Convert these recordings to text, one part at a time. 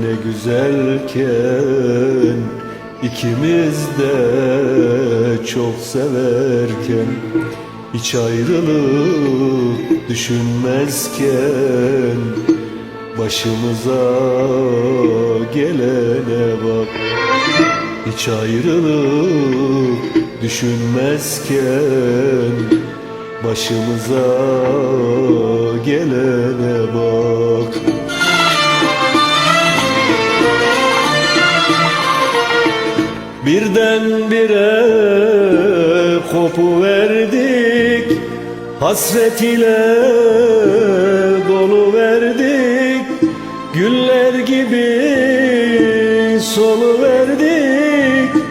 ne güzelken ikimiz de çok severken hiç ayrılık düşünmezken başımıza gelene bak. Hiç ayrılık düşünmezken Başımıza gelene bak Birdenbire kopu verdik Hasret ile dolu verdik. Güller gibi solu verdik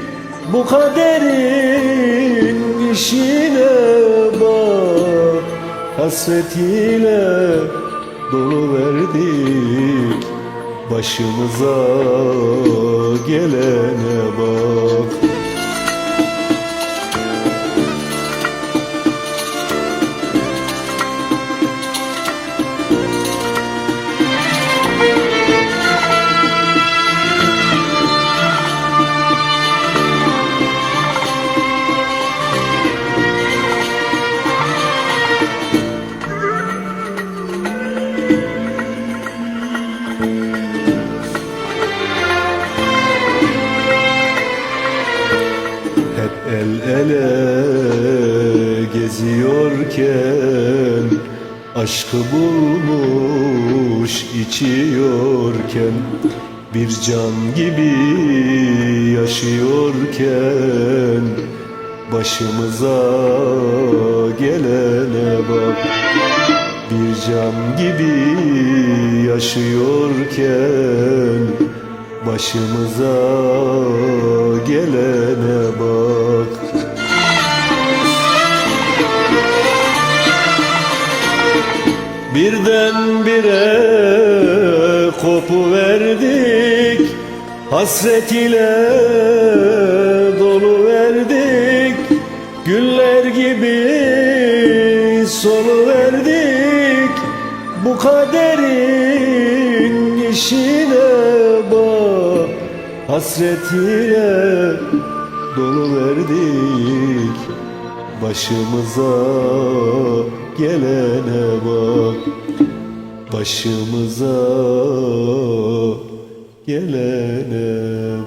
Bu kaderin işine bak. Hasret ile dolu verdik Başımıza gelene bak geziyorken Aşkı bulmuş içiyorken Bir can gibi yaşıyorken Başımıza gelene bak. Bir can gibi yaşıyorken Başımıza Birdenbire kopu verdik Hasret ile dolu verdik Güller gibi solu verdik Bu kaderin işine bak. Hasret ile dolu verdik Başımıza gelene bak. Başımıza gelene